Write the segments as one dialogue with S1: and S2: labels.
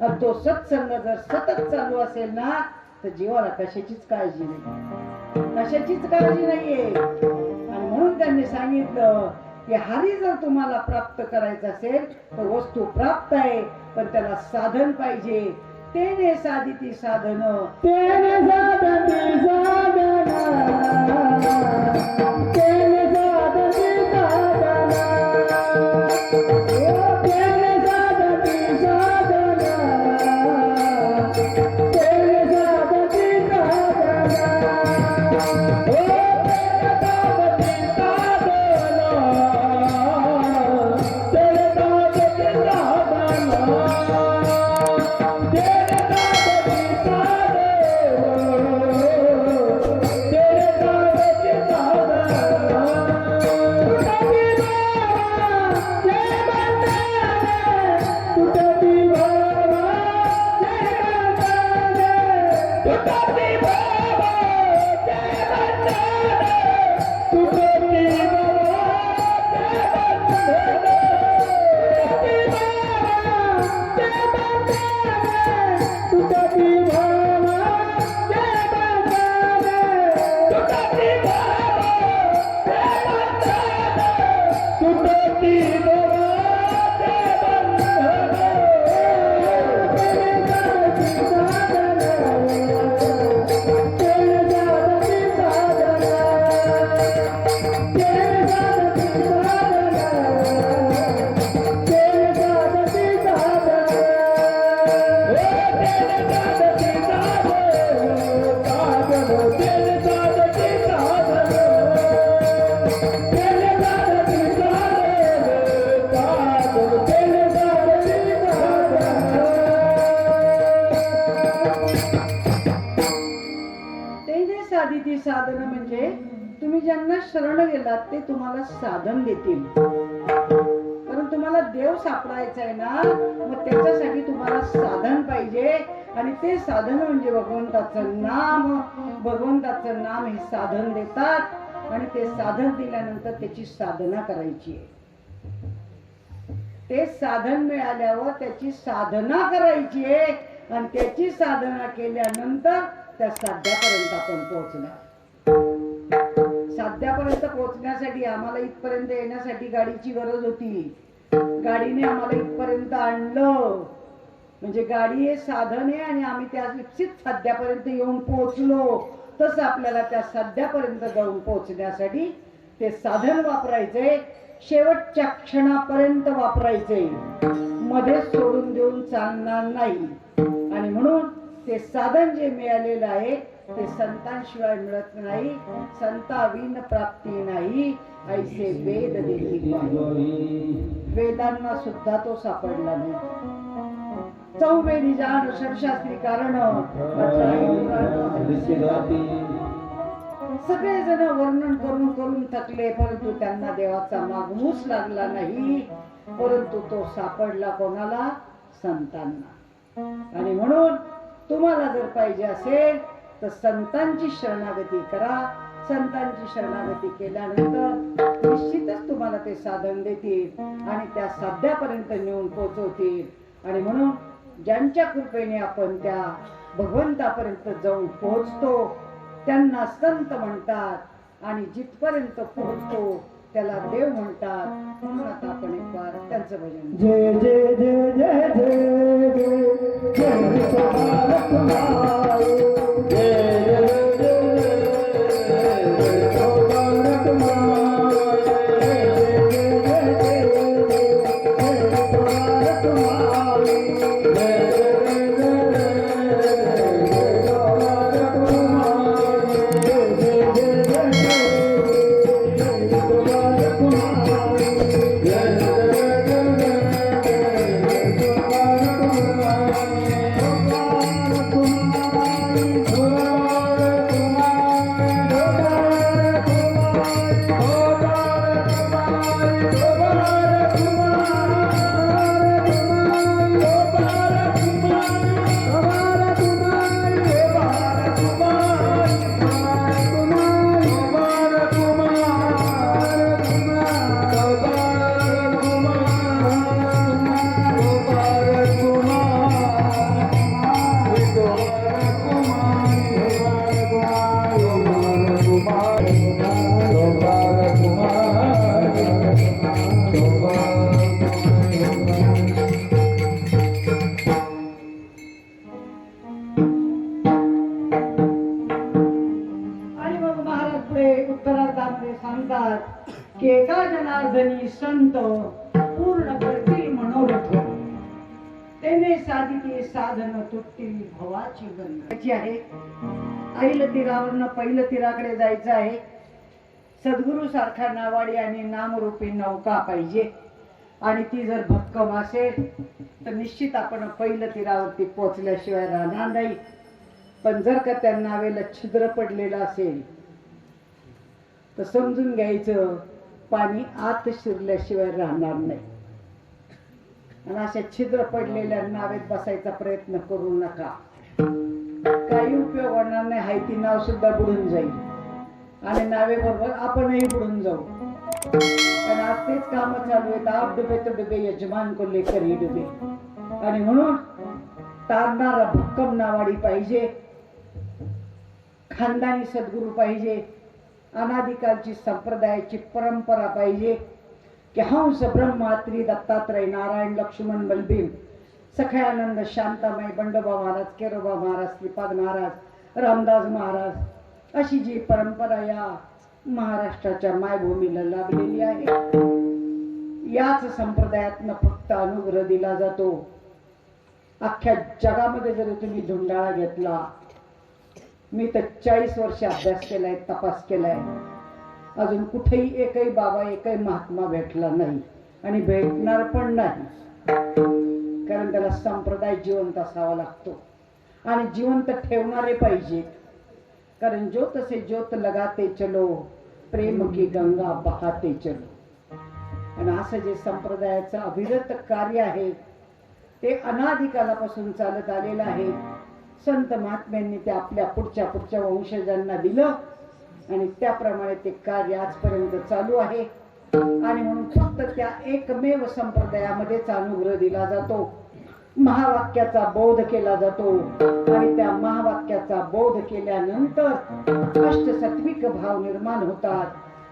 S1: आणि तो सत्संग जर सतत चालू असेल ना तर जीवाला कशाचीच काळजी नाही. कशाचीच काळजी नाहीये. आणि म्हणून त्यांनी सांगितलं की हरी जर तुम्हाला प्राप्त करायचं असेल तर वस्तू प्राप्त आहे पण त्याला साधन पाहिजे. तेने साधी ती साधन.
S2: तेने साधन.
S1: साधी ती साधन म्हणजे तुम्ही ज्यांना शरण गेलात ते तुम्हाला साधन देतील. कारण तुम्हाला देव सापडायचा आहे ना मग त्याच्यासाठी तुम्हाला साधन पाहिजे. आणि ते साधन म्हणजे भगवंताचं नाम. भगवंताचं नाम हे साधन देतात. आणि ते साधन दिल्यानंतर त्याची साधना करायची आहे. ते साधन मिळाल्यावर त्याची साधना करायची आहे. आणि त्याची साधना केल्यानंतर त्या साध्यापर्यंत आपण पोहोचणार. साध्यापर्यंत पोहोचण्यासाठी आम्हाला इथपर्यंत येण्यासाठी गाडीची गरज होती. गाडीने आम्हाला इथपर्यंत आणलं. म्हणजे गाडी हे साधन आहे आणि आम्ही त्या विकसित साध्यापर्यंत येऊन पोहोचलो. तसं आपल्याला त्या साध्यापर्यंत जाऊन पोहोचण्यासाठी ते साधन वापरायचंय शेवटच्या क्षणापर्यंत वापरायचंयमध्ये सोडून देऊन चालणार नाही. आणि म्हणून ते साधन जे मिळालेलं आहे ते संतांशिवाय मिळत नाही संताविन प्राप्ती नाही ऐसे वेद देखील वेदांना सुद्धा तो सापडला नाही. चौवेदी जाण षडशास्त्री कारण सगळे जण वर्णन करून करून थकले परंतु त्यांना देवाचा मागमूस लागला नाही परंतु तो सापडला कोणाला? संतांना. आणि म्हणून तुम्हाला जर पाहिजे असेल तर संतांची शरणागती करा. संतांची शरणागती केल्यानंतर निश्चितच तुम्हाला ते साधन देतील आणि त्या साध्यापर्यंत नेऊन पोचवतील. आणि म्हणून ज्यांच्या कृपेने आपण त्या भगवंतापर्यंत जाऊन पोहोचतो त्यांना संत म्हणतात आणि जिथपर्यंत पोहोचतो त्याला देव म्हणतात म्हणून आता आपण एक बार त्यांचं भजन
S2: जय जय जय जय जय जय जय जय जय जय
S1: पहिलं तीरावरनं पहिलं तीराकडे जायचं आहे. सद्गुरू सारखा नावाडी आणि नामरूपी नौका पाहिजे. आणि ती जर भक्कम असेल तर निश्चित आपण पहिलं तीरावरती पोचल्याशिवाय राहणार नाही. पण जर का त्या नावेला छिद्र पडलेलं असेल तर समजून घ्यायचं पाणी आत शिरल्याशिवाय राहणार नाही. आणि अशा छिद्र पडलेल्या नावेत बसायचा प्रयत्न करू नका. काही उपयोग होणार नाही. हाय ती नाव सुद्धा बुडून जाईल. आणि नावे बरोबर आपणही बुडून जाऊ. कारण आज तेच काम चालू आहेत. आप डुबे तर डुबे यजमान को लेकर ही डुबे. आणि म्हणून तारणारा भक्कम नावाडी पाहिजे. खानदानी सद्गुरू पाहिजे. अनादिकालची संप्रदायाची परंपरा पाहिजे. की हंस ब्रह्मात्री दत्तात्रय नारायण लक्ष्मण बलभीम सखयानंद शांतामय बंडोबा महाराज केरोबा महाराज श्रीपाद महाराज रामदास महाराज अशी जी परंपरा या महाराष्ट्राच्या मायभूमीला लाभलेली आहे याच संप्रदायातनं फक्त अनुग्रह दिला जातो. अख्ख्या जगामध्ये जरी तुम्ही धुंडाळा घेतला मी तर चाळीस वर्ष अभ्यास केलाय तपास केलाय. अजून कुठेही एकही बाबा एकही महात्मा भेटला नाही आणि भेटणार पण नाही. कारण त्याला संप्रदाय जिवंत असावा लागतो. आणि जिवंत ठेवणारे पाहिजेत कारण ज्योत से ज्योत लगाते चलो प्रेम की गंगा बहाते चलो. आणि असं जे संप्रदायाचं अविरत कार्य आहे ते अनादिकालापासून चालत आलेलं आहे. संत महात्म्यांनी ते आपल्या पुढच्या पुढच्या वंशजांना दिलं. आणि त्याप्रमाणे ते कार्य आजपर्यंत चालू आहे. आणि म्हणून फक्त त्या एकमेव संप्रदायामध्येच अनुग्रह दिला जातो. महावाक्याचा बोध केला जातो. आणि त्या महावाक्याचा बोध केल्यानंतर अष्टसत्विक भाव निर्माण होतात.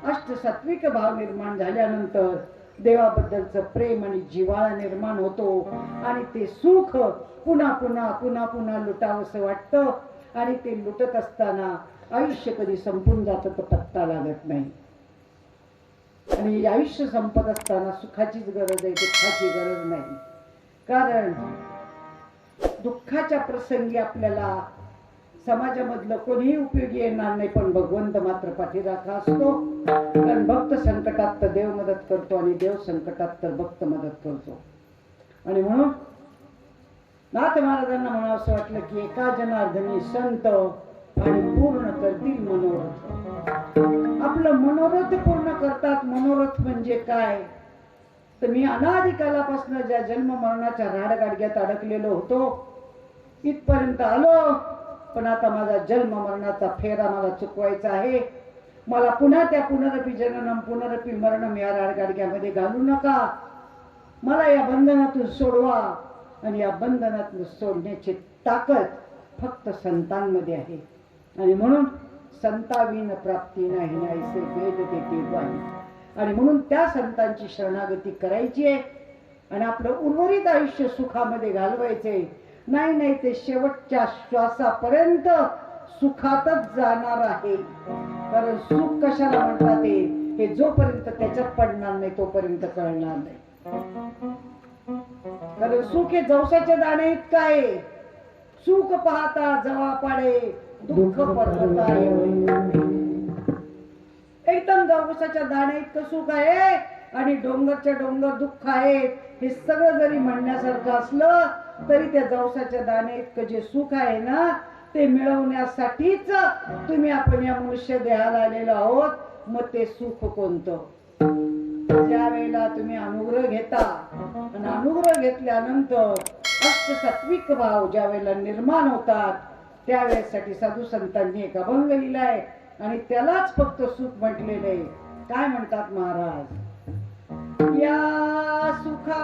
S1: अष्टसत्विक भाव निर्माण झाल्यानंतर देवाबद्दलचं प्रेम आणि जिवाळा निर्माण होतो. आणि ते सुख पुन्हा पुन्हा पुन्हा पुन्हा लुटावंसं वाटतं. आणि ते लुटत असताना आयुष्य कधी संपून जातं तर पत्ता लागत नाही. आणि आयुष्य संपत असताना सुखाचीच गरज आहे दुःखाची गरज नाही. कारण दुःखाच्या प्रसंगी आपल्याला समाजामधलं कोणीही उपयोगी येणार नाही पण भगवंत मात्र पाठीराखा असतो. कारण भक्त संकटात तर देव मदत करतो आणि देव संकटात तर भक्त मदत करतो. आणि म्हणून नाथ महाराजांना म्हणावं वाटलं की एका जनार्दनी संत आणि पूर्ण करतील मनोरथ. आपलं मनोरथ पूर्ण करतात. मनोरथ म्हणजे काय? तर मी अनादिकालापासून ज्या जन्म मरणाच्या राडगाडग्यात अडकलेलो होतो इथपर्यंत आलो. पण आता माझा जन्म मरणाचा फेरा मला चुकवायचा आहे. मला पुन्हा त्या पुनरपी जननम पुनरपी मरणम या राडगाडग्यामध्ये घालू नका. मला या बंधनातून सोडवा आणि या बंधनातून सोडण्याची ताकद फक्त संतांमध्ये आहे. आणि म्हणून संताविन प्राप्ती नाही नाहीसे वेद देते वाणी. आणि म्हणून त्या संतांची शरणागती करायची आहे. आणि आपलं उर्वरित आयुष्य सुखामध्ये घालवायचंय. नाही नाही ते शेवटच्या श्वासापर्यंत सुखातच जाणार आहे. कारण सुख कशाला म्हणतात ते? हे जोपर्यंत त्याच्यात पडणार नाही तोपर्यंत कळणार नाही. कारण सुख हे जवसाच्या दाणे इतकं आहे. सुख पाहता जवा पाडे दुःख पर्वता एकदम जवसाच्या दाणे इतकं सुख आहे आणि डोंगरच्या डोंगर दुःख आहे. हे सगळं जरी म्हणण्यासारखं असलं तरी त्या जवसाच्या दाणे इतकं जे सुख आहे ना ते मिळवण्यासाठीच तुम्ही आपण या मनुष्य देहाला आलेलो आहोत. मग ते सुख कोणतं? ज्या वेळेला तुम्ही अनुग्रह घेता आणि अनुग्रह घेतल्यानंतर अष्टसात्विक भाव ज्या वेळेला निर्माण होतात त्यावेळेसाठी साधू संतांनी एक अभंग लिहिलाय आणि त्यालाच फक्त सुख म्हटलेले काय म्हणतात महाराज? या सुखा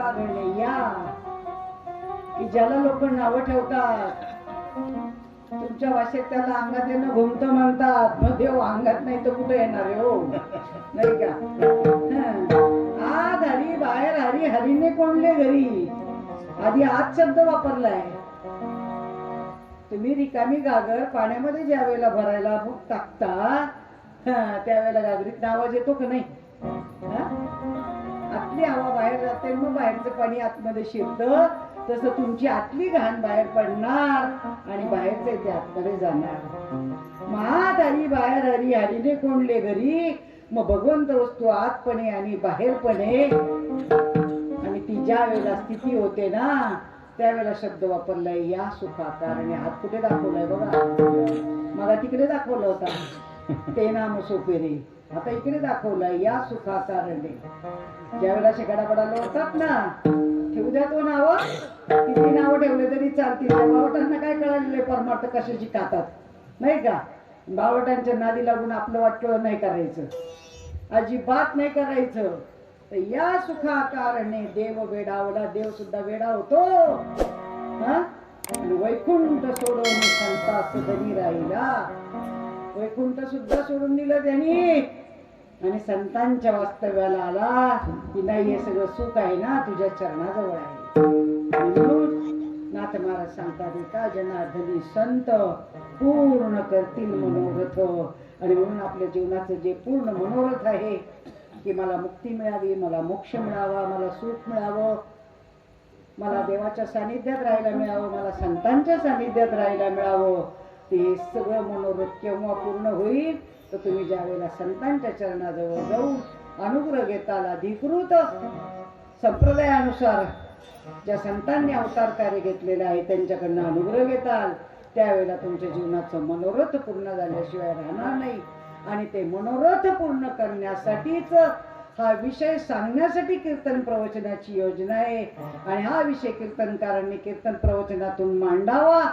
S1: का कारणे या की ज्याला लोक नावं ठेवतात तुमच्या भाषेत त्याला अंगात येणं घुमत म्हणतात. मग देव अंगात नाही तर कुठे येणार हो? नाही का? आत हरी बाहेर हरी हरीने कोणले घरी. आधी आत शब्द वापरलाय. तुम्ही रिकामी गागर पाण्यामध्ये ज्या वेळेला भरायला टाकता त्यावेळेला गागरीत नावाज येतो का नाही? आतली हवा बाहेर जाते मग बाहेरचं पाणी आतमध्ये शिरतं. तसं तुमची आतली घाण बाहेर पडणार आणि बाहेरचे ते आतमध्ये जाणार. महात हरी बाहेर हरी हरीने कोंडले घरी. मग भगवंत वस्तू आतपणे आणि बाहेरपणे. आणि ती ज्या वेळेला स्थिती होते ना त्यावेळेला शब्द वापरलाय या सुखाकार. आणि हात कुठे दाखवलाय बघा. मला तिकडे दाखवला होता. ते नाम सोपेरे आता इकडे दाखवलं या सुखाकारणे ज्या वेळेला शेकाडापडा होतात ना ठेवू द्या तो नाव. किती नावं ठेवले तरी चालतील. बावटांना काय कळालेले परमार्थ कशाची खातात नाही का? बावटांच्या नादी लागून आपलं वाटलं नाही करायचं. अजिबात नाही करायचं. तर या सुखा कारणे देव वेडावला देव सुद्धा वेडा होतो. हा? वैकुंठ सोडून संता सदनी राहिला. वैकुंठ सुद्धा सोडून दिलं त्यांनी. आणि संतांच्या वास्तव्याला आला की नाही हे सगळं सुख आहे ना तुझ्या चरणाजवळ आहे. म्हणून नाथ महाराज सांगतात एका जनार्दनी संत पूर्ण करतील मनोरथ. आणि म्हणून आपल्या जीवनाचं जे पूर्ण मनोरथ आहे की मला मुक्ती मिळावी मला मोक्ष मिळावा मला सुख मिळावं मला देवाच्या सानिध्यात राहायला मिळावं मला संतांच्या सानिध्यात राहायला मिळावं ते सगळं मनोरथ केव्हा पूर्ण होईल तर तुम्ही ज्या वेळेला संतांच्या चरणाजवळ जाऊन अनुग्रह घेताल अधिकृत संप्रदायानुसार ज्या संतांनी अवतार कार्य घेतलेले आहे त्यांच्याकडनं अनुग्रह घेताल. त्यावेळेला तुमच्या जीवनाचं मनोरथ पूर्ण झाल्याशिवाय राहणार नाही. आणि ते मनोरथ पूर्ण करण्यासाठीच हा विषय सांगण्यासाठी कीर्तन प्रवचनाची योजना आहे. आणि हा विषय कीर्तनकारांनी कीर्तन प्रवचनातून मांडावा.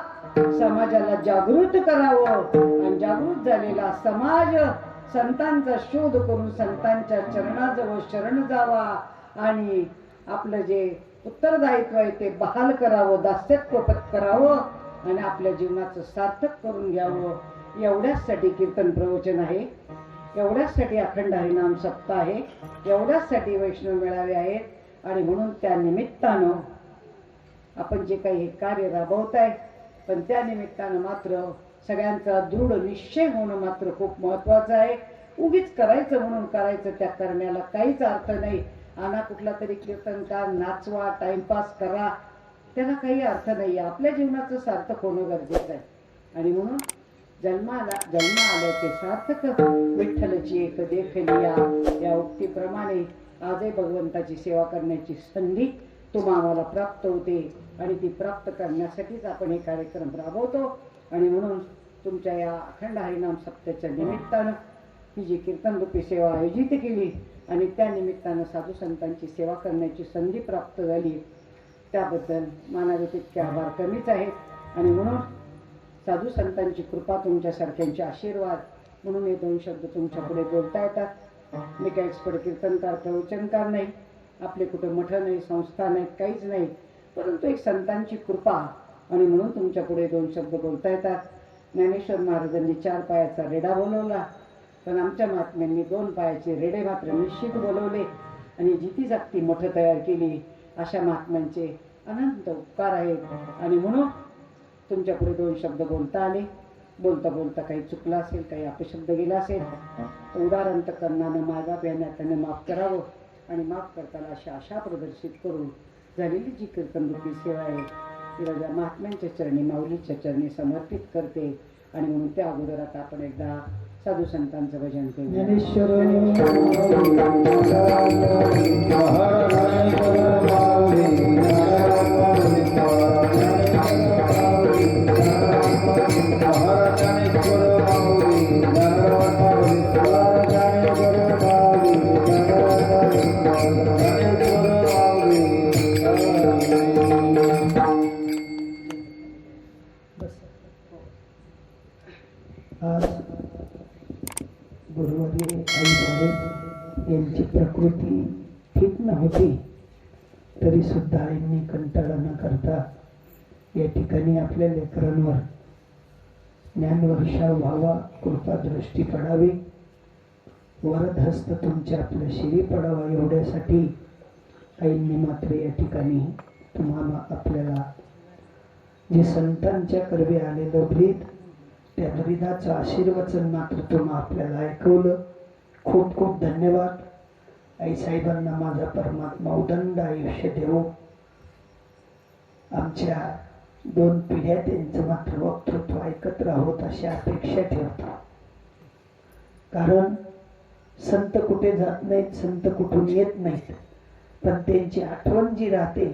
S1: समाजाला जागृत करावं. आणि जागृत झालेला समाज संतांचा शोध करून संतांच्या चरणाजवळ शरण जावा. आणि आपलं जे उत्तरदायित्व आहे ते बहाल करावं दास्यत्व पत्करावं आणि आपल्या जीवनाचं सार्थक करून घ्यावं. एवढ्याचसाठी कीर्तन प्रवचन आहे. एवढ्याचसाठी अखंड हरिनाम सप्ताह आहे. एवढ्याचसाठी वैष्णव मिळावे आहेत. आणि म्हणून त्या निमित्तानं आपण जे काही हे कार्य राबवत आहे पण त्या निमित्तानं मात्र सगळ्यांचा दृढ निश्चय होणं मात्र खूप महत्वाचं आहे. उगीच करायचं म्हणून करायचं त्या करण्याला काहीच अर्थ नाही. आणा कुठला तरी कीर्तनकार नाचवा टाइमपास करा. त्याला काही अर्थ नाही. आपल्या जीवनाचं सार्थक होणं गरजेचं आहे. आणि म्हणून जन्माला जन्म आल्याचे सार्थक. विठ्ठलची एक देखलिया या उक्तीप्रमाणे आजही भगवंताची सेवा करण्याची संधी तुम्हा आम्हाला प्राप्त होते आणि ती प्राप्त करण्यासाठीच आपण हे कार्यक्रम राबवतो. आणि म्हणून तुमच्या या अखंड हरिनाम सप्त्याच्या निमित्तानं ही जी कीर्तन रूपी सेवा आयोजित केली आणि त्या निमित्तानं साधू संतांची सेवा करण्याची संधी प्राप्त झाली. त्याबद्दल मानावे तितके आभार कमीच आहेत. आणि म्हणून साधू संतांची कृपा तुमच्यासारख्यांचे आशीर्वाद म्हणून हे दोन शब्द तुमच्यापुढे बोलता येतात. मी काही एक्सपर्ट कीर्तनकार प्रवचनकार नाही. आपले कुठे मठ नाही संस्था नाहीत काहीच नाही. परंतु एक संतांची कृपा आणि म्हणून तुमच्यापुढे दोन शब्द बोलता येतात. ज्ञानेश्वर महाराजांनी चार पायाचा रेडा बोलवला. पण आमच्या महात्म्यांनी दोन पायाचे रेडे मात्र निश्चित बोलवले. आणि जिती जागती मठं तयार केली. अशा महात्म्यांचे अनंत उपकार आहेत. आणि म्हणून तुमच्यापुढे दोन शब्द बोलता आले. बोलता बोलता काही चुकलं असेल काही अपशब्द गेला असेल तर उदाहरण करणानं माझा त्याने माफ करावं. आणि माफ करताना अशी आशा प्रदर्शित करून झालेली जी कीर्तनरूपी सेवा आहे ती राजा महात्म्यांच्या चरणी माऊलीच्या चरणी समर्पित करते. आणि म्हणून त्या अगोदर आता आपण एकदा साधू संतांचं भजन करू
S3: ज्ञानेश्वर ज्ञानवर्षा व्हावा कृपा दृष्टी पडावी. वरदहस्त तुमच्या आपल्या शिरी पडावा एवढ्यासाठी. आईंनी मात्र या ठिकाणी तुम्हाला आपल्याला जे संतांच्या कर्वी आलेलं ब्रीद त्या ब्रीदाचं आशीर्वचन मात्र तुम्हा आपल्याला ऐकवलं. खूप खूप धन्यवाद. आई साहेबांना माझा परमात्मा उदंड आयुष्य देवो. आमच्या दोन पिढ्या त्यांचं मात्र वक्तृत्व ऐकत राहोत अशी अपेक्षा ठेवतो. कारण संत कुठे जात नाहीत संत कुठून येत नाहीत. पण त्यांची आठवण जी राहते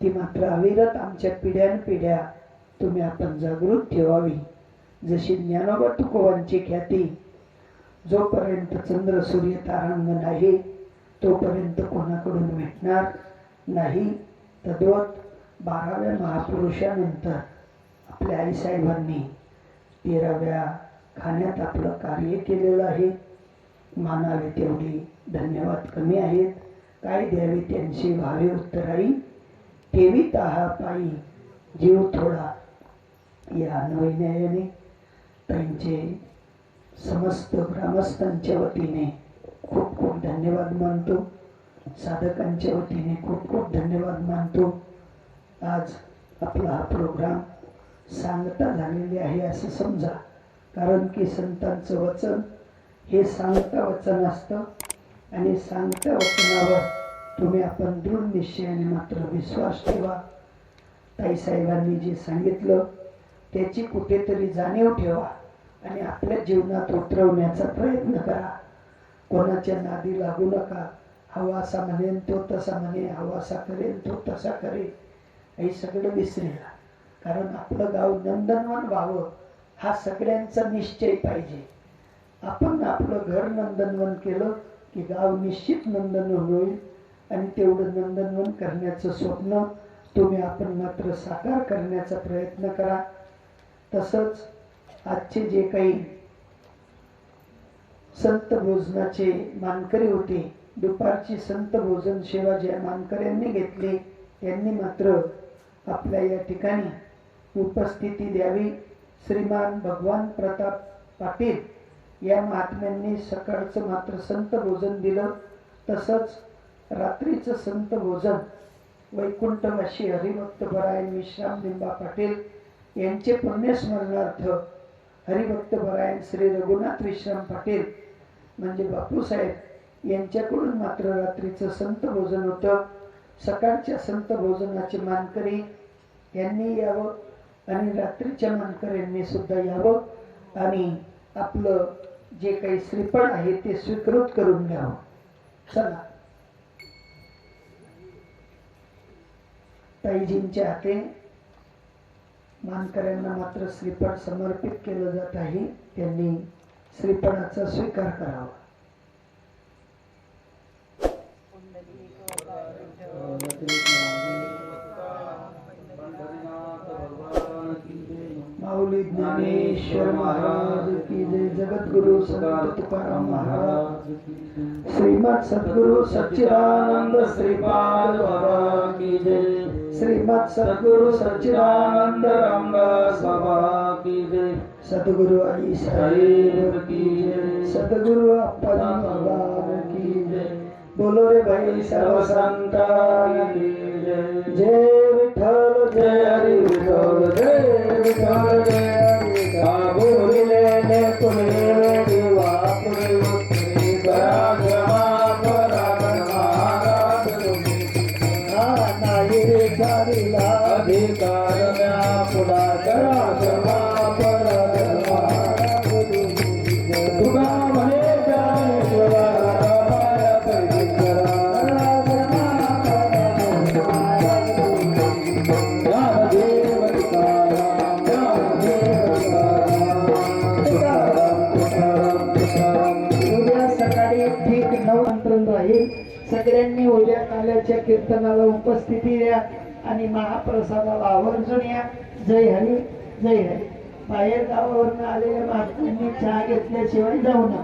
S3: ती मात्र अविरत आमच्या पिढ्यान पिढ्या तुम्ही आपण जागृत ठेवावी. जशी ज्ञानोबा तुकोबांची ख्याती जोपर्यंत चंद्र सूर्य तारांगण आहे तोपर्यंत कोणाकडून भेटणार नाही तद्वत बाराव्या महापुरुषानंतर आपल्या आईसाहेबांनी तेराव्या खाण्यात आपलं कार्य केलेलं आहे. मानावे तेवढी धन्यवाद कमी आहेत. काय द्यावे त्यांची व्हावे उत्तराई? ठेवी तहा पायी जीव थोडा. या अन्वयन्यायाने त्यांचे समस्त ग्रामस्थांच्या वतीने खूप खूप धन्यवाद मानतो. साधकांच्या वतीने खूप खूप धन्यवाद मानतो. आज आपला हा प्रोग्राम सांगता झालेले आहे असं समजा. कारण की संतांचं वचन हे सांगता वचन असतं. आणि सांगता वचनावर तुम्ही आपण दृढ निश्चयाने मात्र विश्वास ठेवा. ताईसाहेबांनी जे सांगितलं त्याची कुठेतरी जाणीव ठेवा आणि आपल्या जीवनात उतरवण्याचा प्रयत्न करा. कोणाच्या नादी लागू नका. हवा असा म्हणेन तो तसा म्हणे हवा असा करेन तो तसा करेल हे सगळं विसरेला. कारण आपलं गाव नंदनवन व्हावं हा सगळ्यांचा निश्चय पाहिजे. आपण आपलं घर नंदनवन केलं की गाव निश्चित नंदनवन होईल. आणि तेवढं नंदनवन करण्याचं स्वप्न तुम्ही आपण मात्र साकार करण्याचा प्रयत्न करा. तसंच आजचे जे काही संत भोजनाचे मानकरी होते दुपारची संत भोजन सेवा ज्या मानकऱ्यांनी घेतली त्यांनी मात्र आपल्या या ठिकाणी उपस्थिती द्यावी. श्रीमान भगवान प्रताप पाटील या महात्म्यांनी सकाळचं मात्र संत भोजन दिलं. तसंच रात्रीचं संत भोजन वैकुंठवाशी हरिभक्त परायण विश्राम लिंबा पाटील यांचे पुण्यस्मरणार्थ हरिभक्त परायण श्री रघुनाथ विश्राम पाटील म्हणजे बापूसाहेब यांच्याकडून मात्र रात्रीचं संत भोजन होतं. सकाळच्या संत भोजनाचे मानकरी यांनी यावं आणि रात्रीच्या मानकऱ्यांनी सुद्धा यावं आणि आपलं जे काही श्रीफळ आहे ते स्वीकृत करून घ्यावं. चला. ताईजींच्या हाते मानकऱ्यांना मात्र श्रीफळ समर्पित केलं जात आहे. त्यांनी श्रीफळाचा स्वीकार करावा. माऊली ज्ञानेश्वर महाराज की जय। जगद्गुरु संत तुकाराम महाराज। श्रीमद सद्गुरु सच्चिदानंद श्रीपाद बाबा की जय। श्रीमद सद्गुरु सच्चिदानंद रामदास बाबा की जय। सद्गुरु आई साहेब की की जय। बोलो रे भाई सर्व संता की जय जय विठ्ठल जय हरी विठ्ठल जय उद्या कीर्तनाला उपस्थिती द्या आणि महाप्रसादाला आवर्जून या. जय हरी जय हरी. बाहेर गावावरून आलेल्या महात्म्यांनी चहा घेतल्याशिवाय जाऊ नका.